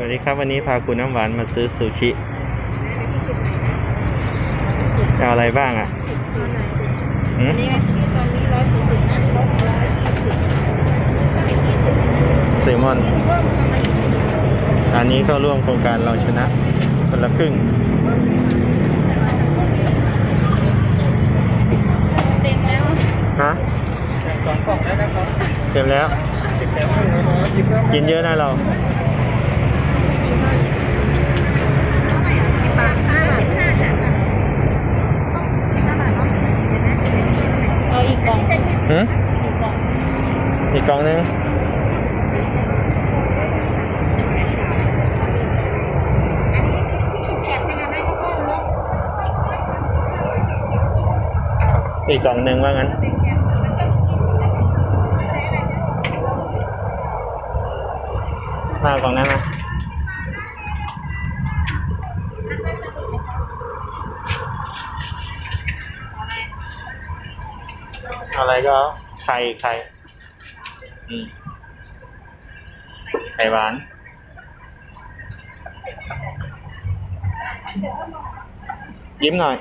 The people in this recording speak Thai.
วัสดีครับวันนี้พาคุณน้ำหวานมาซื้อซูชิจะเอาอะไรบ้างอะหืมนี่ตอนนี้ร้อยสี่สิบนะร้อยสี่สิบเซลมอน อันนี้ก็ร่วมโครงการเราชนะคนละครึ่งเต็มแล้วฮะสองกล่องได้นะครับเต็มแล้วติดแล้วกินแล้ว กินเยอะนะเรา บาทห้าบาทห้าจ้ะห้าบาทเนาะเอาอีกกล่อง หืมอีกกล่องอีกกล่องนึงอีกะขนาดนั้นก็พอแล้วอีกกล่องหนึ่งว่างั้น มากล่องนั้นนะ อะไรก็เอาไข่ไข่อืมไข่หวานยิ้มหน่อย